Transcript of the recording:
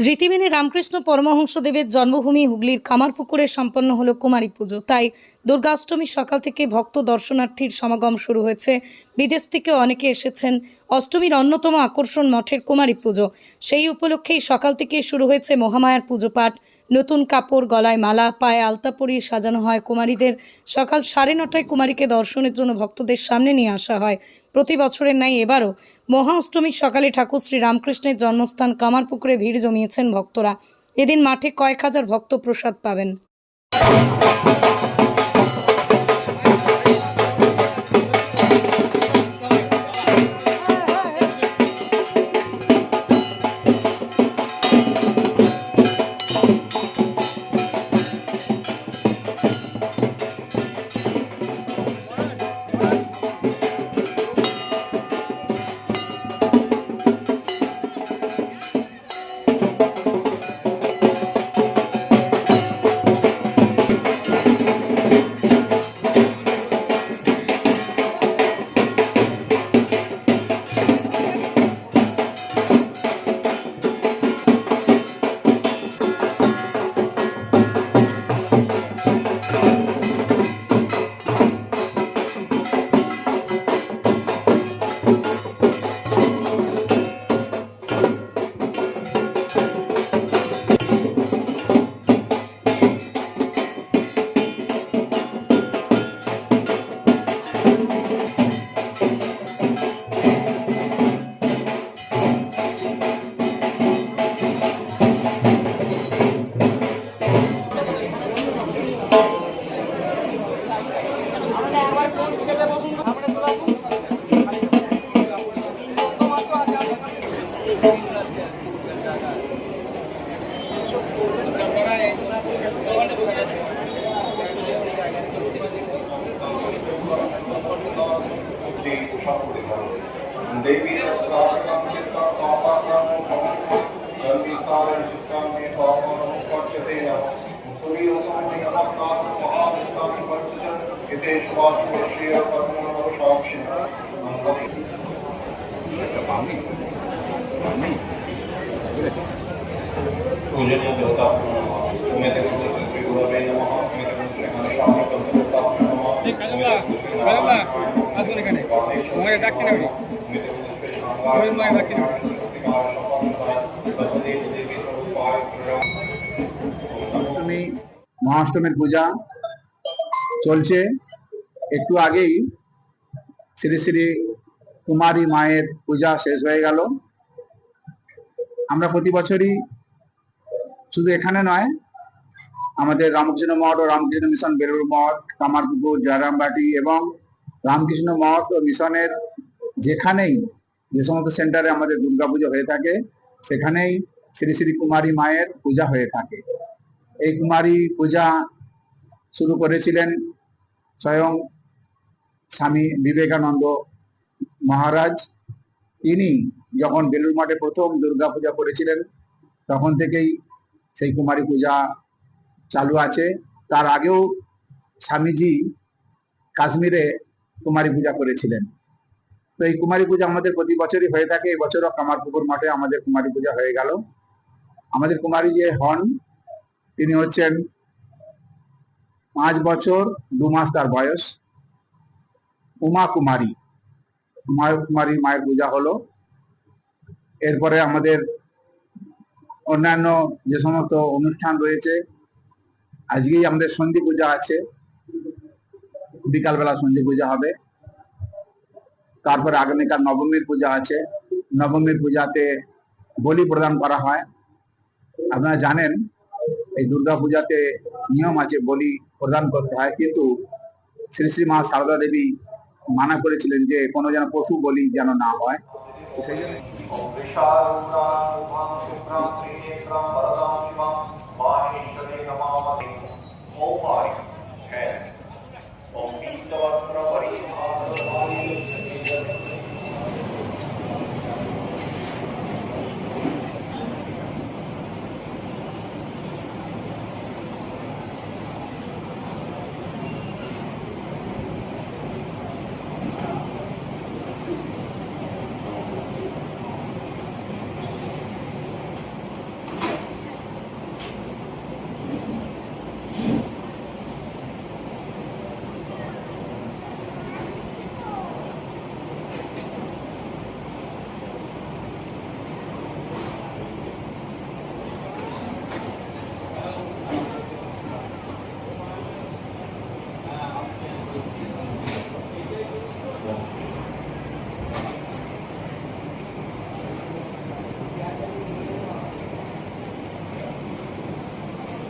রীতি মেনে রামকৃষ্ণ পরমহংসদেবের জন্মভূমি হুগলির কামারপুকুরে সম্পন্ন হলো কুমারী পুজো। তাই দুর্গাষ্টমী সকাল থেকে ভক্ত দর্শনার্থীর সমাগম শুরু হয়েছে। বিদেশ থেকে অনেকে এসেছেন। অষ্টমীর অন্যতম আকর্ষণ মঠের কুমারী পুজো। সেই উপলক্ষেই সকাল থেকে শুরু হয়েছে মহামায়ার পুজো পাঠ নতুন কাপড়, গলায় মালা, পায়ে আলতা পরিয়ে সাজানো হয়। কুমারীদের সকাল সাড়ে নটায় কুমারীকে দর্শনের জন্য ভক্তদের সামনে নিয়ে আসা হয়। প্রতি বছরের নাই এবারও মহা অষ্টমীর সকালে ঠাকুর শ্রী রামকৃষ্ণের জন্মস্থান কামারপুকুরে ভিড় জমিয়েছেন ভক্তরা। এদিন মাঠে কয়েক হাজার ভক্ত প্রসাদ পাবেন। पक्वदिनं देवी रत्नाकं चित्तं पापाकं भवनं धर्मिसारं चित्तं मे पापमनुपच्यते नमः सुवीरसंनियमकामहादितं पञ्चजन हितेष्वाश्वश्रेय कर्मणवशाक्षिण पूजनीय देवता मैं देखो श्री गुरुवे नमः मैं देखो श्री हनुमान नमः मैं देखो श्री এখানে। ডাকছি না ডাকছি না। মহাষ্টমীর পূজা চলছে। একটু আগেই শ্রী শ্রী কুমারী মায়ের পূজা শেষ হয়ে গেল। আমরা প্রতি বছরই শুধু এখানে নয়, আমাদের রামকৃষ্ণ মঠ ও রামকৃষ্ণ মিশন বেলুর মঠ, কামারপুকুর, জয়রামবাটি এবং রামকৃষ্ণ মঠ ও মিশনের যেখানেই যে সমস্ত সেন্টারে আমাদের দুর্গাপুজো হয়ে থাকে, সেখানেই শ্রী শ্রী কুমারী মায়ের পূজা হয়ে থাকে। এই কুমারী পূজা শুরু করেছিলেন স্বয়ং স্বামী বিবেকানন্দ মহারাজ। তিনি যখন বেলুর মাঠে প্রথম দুর্গা পূজা করেছিলেন, তখন থেকেই সেই কুমারী পূজা চালু আছে। তার আগেও স্বামীজি কাশ্মীরে কুমারী পূজা করেছিলেন। তো এই কুমারী পূজা আমাদের প্রতি বছরই হয়ে থাকে। এবছরও কামারপুকুর মাঠে আমাদের কুমারী পূজা হয়ে গেল। আমাদের কুমারী যে হন, তিনি হচ্ছেন পাঁচ বছর, দু মাস তার বয়স। উমা কুমারী। উমা কুমারী মায়ের পূজা হলো। এরপরে আমাদের অন্যান্য যে সমস্ত অনুষ্ঠান রয়েছে, আজকেই আমাদের সন্ধি পূজা আছে। বিকালবেলা সন্ধি পূজা হবে। তারপরে আগামীকাল নবমীর পূজা আছে। নবমীর পূজাতে বলি প্রদান করা হয়। আপনারা জানেন, এই দুর্গা পূজাতে নিয়ম আছে বলি প্রদান করতে হয়। কিন্তু শ্রী শ্রী মা সারদা দেবী মানা করেছিলেন যে কোনো যেন পশু বলি যেন না হয়। সেই জন্য